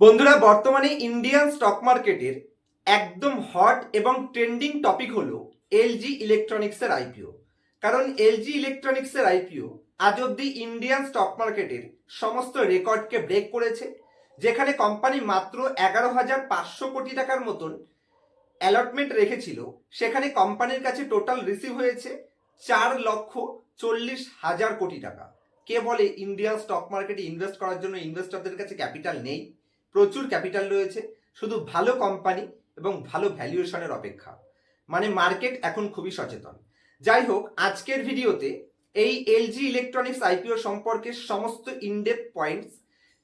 বন্ধুরা, বর্তমানে Indian stock মার্কেটের একদম হট এবং ট্রেন্ডিং টপিক হলো এলজি ইলেকট্রনিক্সের আইপিও কারণ এলজি ইলেকট্রনিক্সের আইপিও আজ অব্দি ইন্ডিয়ান স্টক মার্কেটের সমস্ত রেকর্ডকে ব্রেক করেছে, যেখানে কোম্পানি মাত্র এগারো হাজার পাঁচশো কোটি টাকার মতন অ্যালটমেন্ট রেখেছিল। সেখানে কোম্পানির কাছে টোটাল রিসিভ হয়েছে চার লক্ষ চল্লিশ হাজার কোটি টাকা। কে বলে ইন্ডিয়ান স্টক মার্কেটে ইনভেস্ট করার জন্য ইনভেস্টরদের কাছে ক্যাপিটাল নেই? প্রচুর ক্যাপিটাল রয়েছে, শুধু ভালো কোম্পানি এবং ভালো ভ্যালুয়েশনের অপেক্ষা। মানে মার্কেট এখন খুবই সচেতন। যাই হোক, আজকের ভিডিওতে এই এলজি ইলেকট্রনিক্স আইপিও সম্পর্কে সমস্ত ইনডেপ পয়েন্টস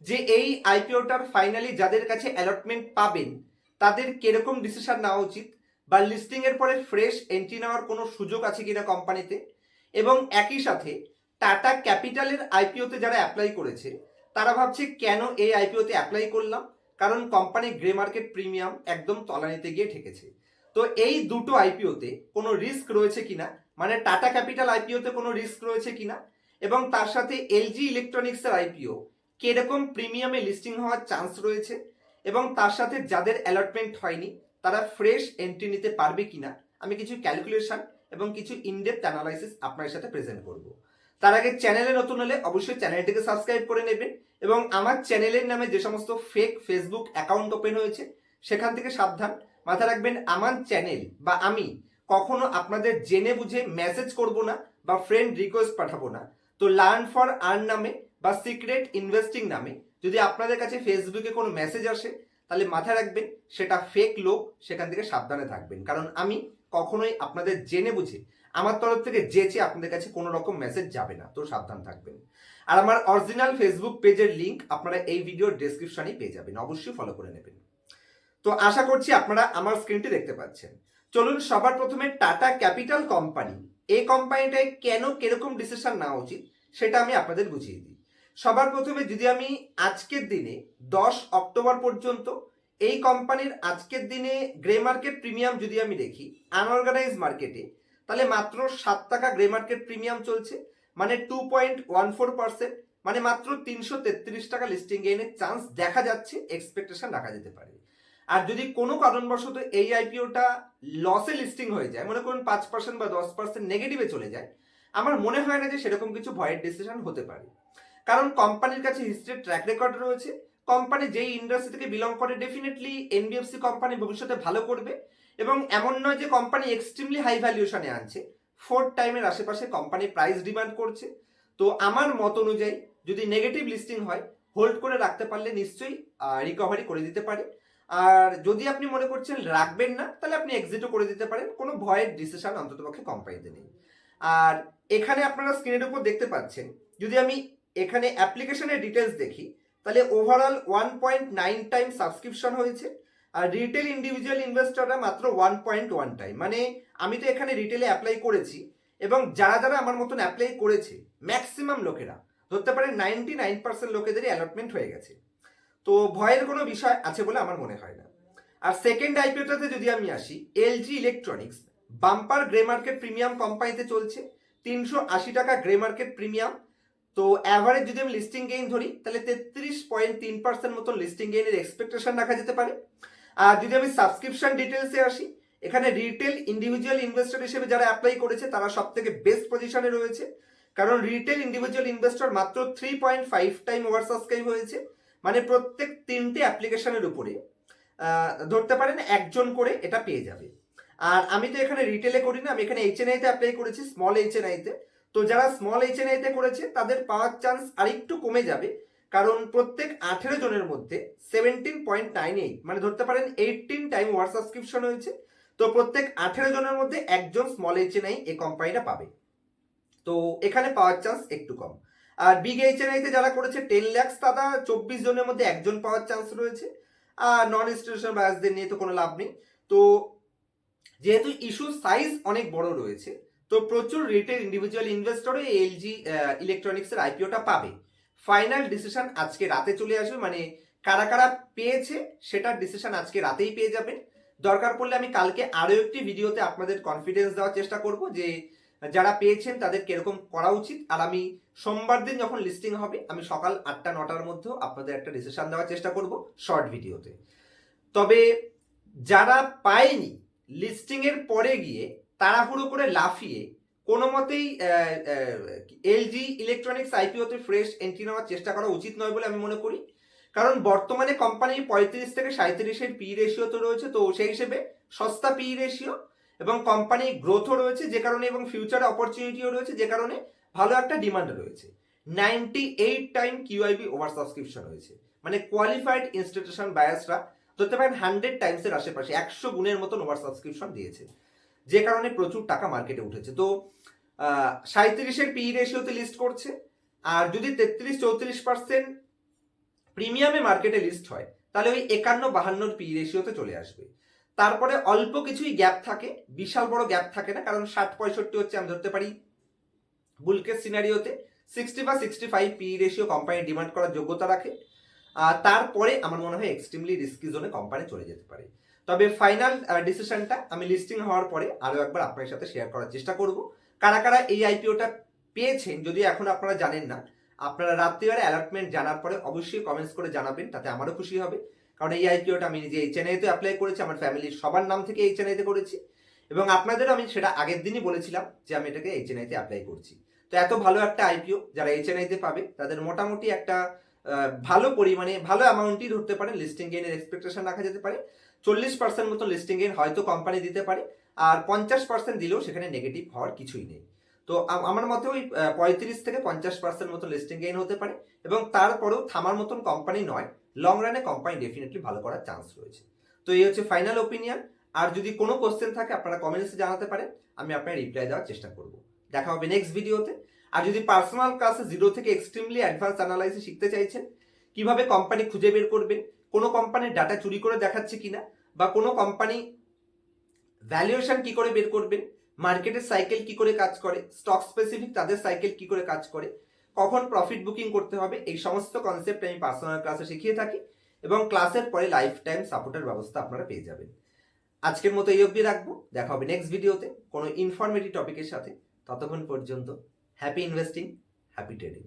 যে এই আইপিওটার ফাইনালি যাদের কাছে অ্যালটমেন্ট পাবেন, তাদের কীরকম ডিসিশন নেওয়া উচিত বা লিস্টিং এর পরে ফ্রেশ এন্ট্রি নেওয়ার কোনো সুযোগ আছে কিনা কোম্পানিতে এবং একই সাথে টাটা ক্যাপিটালের আইপিওতে যারা অ্যাপ্লাই করেছে তারা ভাবছে, কেন এই আইপিওতে অ্যাপ্লাই করলাম? কারণ কোম্পানি গ্রে মার্কেট প্রিমিয়াম একদম তলানিতে গিয়ে ঠেকেছে। তো এই দুটো আইপিওতে কোনো রিস্ক রয়েছে কিনা? মানে টাটা ক্যাপিটাল আইপিওতে কোনো রিস্ক রয়েছে কিনা? এবং তার সাথে এলজি ইলেকট্রনিক্সের আইপিও কীরকম প্রিমিয়ামে লিস্টিং হওয়ার চান্স রয়েছে? এবং তার সাথে যাদের অ্যালটমেন্ট হয়নি, তারা ফ্রেশ এন্ট্রি নিতে পারবে কিনা? আমি কিছু ক্যালকুলেশন এবং কিছু ইনডেপথ অ্যানালাইসিস আপনার সাথে প্রেজেন্ট করব। তার আগে চ্যানেলে নতুন হলে অবশ্যই চ্যানেলটিকে সাবস্ক্রাইব করে নেবেন এবং আমার চ্যানেলের নামে যে সমস্ত ফেক ফেসবুক অ্যাকাউন্ট ওপেন হয়েছে, সেখান থেকে সাবধান। মাথায় রাখবেন, আমার চ্যানেল বা আমি কখনো আপনাদের জেনে বুঝে মেসেজ করব না বা ফ্রেন্ড রিকোয়েস্ট পাঠাবো না। তো লার্ন ফর আর্ন নামে বা সিক্রেট ইনভেস্টিং নামে যদি আপনাদের কাছে ফেসবুকে কোনো মেসেজ আসে, তাহলে মাথায় রাখবেন, সেটা ফেক লোক, সেখান থেকে সাবধানে থাকবেন। কারণ আমি কখনোই আপনাদের জেনে বুঝে আমার তরফ থেকে যেচে আপনাদের কাছে কোনো রকম মেসেজ যাবে না। তো সাবধান থাকবেন। আর আমার অরিজিনাল ফেসবুক পেজের লিংক আপনারা এই ভিডিওর ডেসক্রিপশনেই পেয়ে যাবেন। অবশ্যই ফলো করে নেবেন। তো আশা করছি আপনারা আমার স্ক্রিনটি দেখতে পাচ্ছেন। চলুন সবার প্রথমে টাটা ক্যাপিটাল কোম্পানি এই কোম্পানিটায় কেন কীরকম ডিসিশন নেওয়া উচিত সেটা আমি আপনাদের বুঝিয়ে দিই। সবার প্রথমে যদি আমি আজকের দিনে দশ অক্টোবর পর্যন্ত এই কোম্পানির আজকের দিনে গ্রে মার্কেট প্রিমিয়াম যদি আমি দেখি আনঅর্গানাইজ মার্কেটে, তাহলে মাত্র সাত টাকা গ্রে মার্কেট প্রিমিয়াম চলছে। মানে two point one four percent মানে মাত্র তিনশো তেত্রিশ টাকা লিস্টিং গেইনের চান্স দেখা যাচ্ছে এক্সপেকটেশন রাখা যেতে পারে। আর যদি কোনো কারণবশত এই আইপিওটা লসে লিস্টিং হয়ে যায়, মনে করুন পাঁচ পার্সেন্ট বা দশ পার্সেন্ট নেগেটিভে চলে যায়, আমার মনে হয় না যে সেরকম কিছু ভয়ের ডিসিশন হতে পারে। কারণ কোম্পানির কাছে হিস্ট্রির ট্র্যাক রেকর্ড রয়েছে কোম্পানি যেই ইন্ডাস্ট্রি থেকে বিলং করে ডেফিনেটলি এনবিএফসি কোম্পানি ভবিষ্যতে ভালো করবে। এবং এমন নয় যে কোম্পানি এক্সট্রিমলি হাই ভ্যালুয়েশনে আনছে ফোর টাইমের আশেপাশে কোম্পানি প্রাইস ডিমান্ড করছে। তো আমার মত অনুযায়ী যদি নেগেটিভ লিস্টিং হয় হোল্ড করে রাখতে পারলে নিশ্চয়ই রিকভারি করে দিতে পারে। আর যদি আপনি মনে করছেন রাখবেন না, তাহলে আপনি এক্সিটও করে দিতে পারেন। কোনো ভয়ের ডিসিশন অন্ততপক্ষে কোম্পানিতে নেই। আর এখানে আপনারা স্ক্রিনের উপর দেখতে পাচ্ছেন, যদি আমি এখানে অ্যাপ্লিকেশনের ডিটেলস দেখি তাহলে overall one point nine time subscription হয়েছে, আর রিটেল ইন্ডিভিজুয়াল ইনভেস্টররা মাত্র ওয়ান পয়েন্ট ওয়ান টাইম মানে আমি তো এখানে রিটেলে অ্যাপ্লাই করেছি, এবং যারা যারা আমার মতন অ্যাপ্লাই করেছে ম্যাক্সিমাম লোকেরা, ধরতে পারে নাইনটি নাইন পার্সেন্ট লোকেদেরই অ্যালটমেন্ট হয়ে গেছে। তো ভয়ের কোনো বিষয় আছে বলে আমার মনে হয় না। আর সেকেন্ড আইপিওটাতে যদি আমি আসি LG electronics bumper grey market premium কোম্পানিতে চলছে, তিনশো আশি টাকা গ্রে মার্কেট প্রিমিয়াম তো অ্যাভারেজ যদি আমি লিস্টিং গেইন ধরি, তাহলে তেত্রিশ পয়েন্ট তিন পার্সেন্ট মতো লিস্টিং গেইনের এক্সপেকটেশন রাখা যেতে পারে। আর যদি আমি সাবস্ক্রিপশন ডিটেলসে আসি, এখানে রিটেল ইন্ডিভিজুয়াল ইনভেস্টর হিসেবে যারা অ্যাপ্লাই করেছে, তারা সব থেকে বেস্ট পজিশনে রয়েছে। কারণ রিটেল ইন্ডিভিজুয়াল ইনভেস্টর মাত্র three point five time over subscribe হয়েছে মানে প্রত্যেক তিনটে অ্যাপ্লিকেশনের উপরে। ধরতে পারেন একজন করে এটা পেয়ে যাবে। আর আমি তো এখানে রিটেলে করি না, আমি এখানে এইচএনআইতে অ্যাপ্লাই করেছি স্মল এইচএনআইতে তো যারা স্মল এইচ এন এইচএনআইতে করেছে, তাদের পাওয়ার চান্স আরেকটু কমে যাবে। কারণ প্রত্যেক আঠেরো জনের মধ্যে সেভেন্টিন পয়েন্ট নাইন এইট মানে ধরতে পারেন এইটিন টাইম ওয়ার সাবস্ক্রিপশন হয়েছে। তো প্রত্যেক আঠেরো জনের মধ্যে একজন স্মল এইচ এইচএনআই এই কোম্পানিটা পাবে। তো এখানে পাওয়ার চান্স একটু কম। আর বিগ এইচ এন এইচএনআইতে যারা করেছে টেন ল্যাক্স তারা চব্বিশ জনের মধ্যে একজন পাওয়ার চান্স রয়েছে। আর নন ইনস্টিটিউশনাল বায়াসদের নিয়ে তো কোনো লাভ নেই। তো যেহেতু ইস্যু সাইজ অনেক বড় রয়েছে তো প্রচুর রিটেল ইন্ডিভিজুয়াল ইনভেস্টরও এলজি ইলেকট্রনিক্সের আইপিওটা পাবে। ফাইনাল ডিসিশন আজকে রাতে চলে আসবে মানে কারা কারা পেয়েছে সেটার ডিসিশন আজকে রাতেই পেয়ে যাবেন। দরকার পড়লে আমি কালকে আরও একটি ভিডিওতে আপনাদের কনফিডেন্স দেওয়ার চেষ্টা করব যে যারা পেয়েছেন তাদের কীরকম করা উচিত। আর আমি সোমবার দিন যখন লিস্টিং হবে, আমি সকাল আটটা, নটার মধ্যেও আপনাদের একটা ডিসিশন দেওয়ার চেষ্টা করব শর্ট ভিডিওতে। তবে যারা পায়নি লিস্টিং এর পরে গিয়ে তাড়াহুড়ো করে লাফিয়ে কোনো মতেই এলজি ইলেকট্রনিক্স আইপিওতে ফ্রেশ এন্ট্রি নেওয়ার চেষ্টা করা উচিত নয় বলে আমি মনে করি। কারণ বর্তমানে কোম্পানি পঁয়ত্রিশ থেকে সাঁত্রিশের পি রেশিও তো রয়েছে, তো সেই হিসেবে সস্তা পি রেশিও এবং কোম্পানি গ্রোথও রয়েছে যে কারণে এবং ফিউচার অপরচুনিটিও রয়েছে যে কারণে ভালো একটা ডিমান্ড রয়েছে। Ninety eight time QIB over subscription হয়েছে। মানে কোয়ালিফাইড ইনস্টিটিউশন বায়াসরা ধরতে পারেন হান্ড্রেড টাইমসের আশেপাশে, একশো গুণের মতন ওভার সাবস্ক্রিপশন দিয়েছে। যে কারণে প্রচুর টাকা মার্কেটে উঠেছে। তো সাঁত্রিশের পি রেশিওতে লিস্ট করছে, আর যদি তেত্রিশ, চৌত্রিশ পার্সেন্ট প্রিমিয়ামে মার্কেটে লিস্ট হয়, তাহলে ওই একান্ন, বাহান্নর পি রেশিওতে চলে আসবে। তারপরে অল্প কিছুই গ্যাপ থাকে, বিশাল বড় গ্যাপ থাকে না, কারণ ষাট, পঁয়ষট্টি হচ্ছে আমি ধরতে পারি বুলকের সিনারিওতে সিক্সটি বা sixty five P ratio company demand করার যোগ্যতা রাখে, আর তারপরে আমার মনে হয় এক্সট্রিমলি রিস্কি জোনে কোম্পানি চলে যেতে পারে। তবে ফাইনাল ডিসিশনটা আমি লিস্টিং হওয়ার পরে আরও একবার আপনার সাথে শেয়ার করার চেষ্টা করব। কারা কারা এই আইপিওটা পেয়েছেন, যদি এখন আপনারা জানেন না, আপনারা রাত্রিবেলা অ্যালার্টমেন্ট জানার পরে অবশ্যই কমেন্টস করে জানাবেন, তাতে আমারও খুশি হবে। কারণ এই আইপিওটা আমি নিজে এই চ্যানেলেতে অ্যাপ্লাই করেছি, আমার ফ্যামিলির সবার নাম থেকে এই চ্যানেলেতে করেছি। এবং আপনাদেরও আমি সেটা আগের দিনই বলেছিলাম যে আমি এটাকে এই চ্যানেলেতে অ্যাপ্লাই করছি। তো এত ভালো একটা আইপিও যারা এই চ্যানেলেতে পাবে, তাদের মোটামুটি একটা ভালো পরিমাণে, ভালো অ্যামাউন্টই ধরতে পারে লিস্টিং গেইনের এক্সপেকটেশন রাখা যেতে পারে। চল্লিশ পার্সেন্ট মতো লিস্টিং গেইন হয়তো কোম্পানি দিতে পারে, আর পঞ্চাশ পার্সেন্ট দিলেও সেখানে নেগেটিভ হওয়ার কিছুই নেই। তো আমার মতে ওই পঁয়ত্রিশ থেকে পঞ্চাশ পার্সেন্ট মতো লিস্টিং গেইন হতে পারে, এবং তারপরেও থামার মতন কোম্পানি নয় লং রানে কোম্পানি ডেফিনেটলি ভালো করার চান্স রয়েছে। তো এই হচ্ছে ফাইনাল ওপিনিয়ন আর যদি কোনো কোশ্চেন থাকে, আপনারা কমেন্টসে জানাতে পারেন, আমি আপনার রিপ্লাই দেওয়ার চেষ্টা করব। দেখা হবে নেক্সট ভিডিওতে আর যদি পার্সোনাল ক্লাসে জিরো থেকে এক্সট্রিমলি অ্যাডভান্স অ্যানালাইসিস শিখতে চাইছেন, কীভাবে কোম্পানি খুঁজে বের করবেন, কোনো কোম্পানির ডাটা চুরি করে দেখাচ্ছে কিনা, বা কোনো কোম্পানি ভ্যালুয়েশন কি করে বের করবেন মার্কেটের সাইকেল কি করে কাজ করে স্টক স্পেসিফিক তাদের সাইকেল কি করে কাজ করে, কখন প্রফিট বুকিং করতে হবে, এই সমস্ত কনসেপ্ট আমি পার্সোনাল ক্লাসে শিখিয়ে থাকি এবং ক্লাসের পরে লাইফ টাইম সাপোর্টের ব্যবস্থা আপনারা পেয়ে যাবেন। আজকের মতো এই অবধি রাখব, দেখা হবে নেক্সট ভিডিওতে কোনো ইনফরমেটিভ টপিকের সাথে। ততক্ষণ পর্যন্ত হ্যাপি ইনভেস্টিং হ্যাপি ট্রেডিং